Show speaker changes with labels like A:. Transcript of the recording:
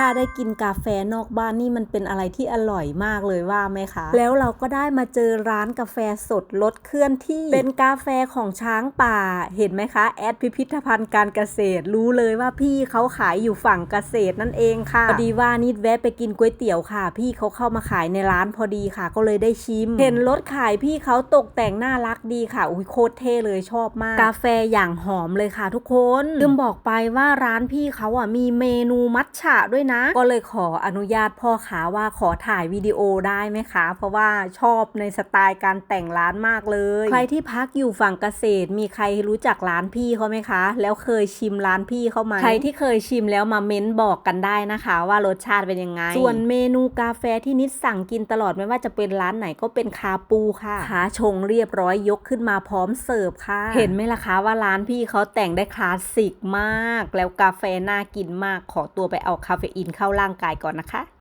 A: ถ้าได้กินกาแฟนอกบ้านนี่มันเป็นอะไรที่อร่อยมากเลยว่าไหมคะ แล้วเราก็ได้มาเจอร้านกาแฟสดลดเคลื่อนที่ เป็นกาแฟของช้างป่า เห็นไหมคะ แอดพิพิธภัณฑ์การเกษตร รู้เลยว่าพี่เขาขายอยู่ฝั่งเกษตรนั่นเองค่ะพอดีว่านิดแวะไปกินก๋วยเตี๋ยวค่ะ พี่เขาเข้ามาขายในร้านพอดีค่ะ ก็เลยได้ชิม เห็นรถขายพี่เขาตกแต่งน่ารักดีค่ะ อุ้ยโคตรเท่เลยชอบมาก กาแฟอย่างหอมเลยค่ะ ทุกคนลืมบอกไปว่าร้านพี่เขาอะมีเมนูมัทฉะด้วยนะ ก็เลยขออนุญาตพ่อขาว่าขอถ่ายวิดีโอได้ไหมคะ เพราะว่าชอบในสไตล์การแต่งร้านมากเลย ใครที่พักอยู่ฝั่งเกษตร มีใครรู้จักร้านพี่เขาไหมคะ แล้วเคยชิมร้านพี่เขาไหมใครที่เคยชิมแล้วมาเม้นบอกกันได้นะคะ ว่ารสชาติเป็นยังไง ส่วนเมนูกาแฟที่นิดสั่งกินตลอดไม่ว่าจะเป็นร้านไหนก็เป็นคาปูค่ะขาชงเรียบร้อยยกขึ้นมาพร้อมเสิร์ฟค่ะ เห็นไหมล่ะคะว่าร้านพี่เขาแต่งได้คลาสสิกมาก แล้วกาแฟน่ากินมากขอตัวไปเอาคาเฟอีนเข้าร่างกายก่อนนะคะ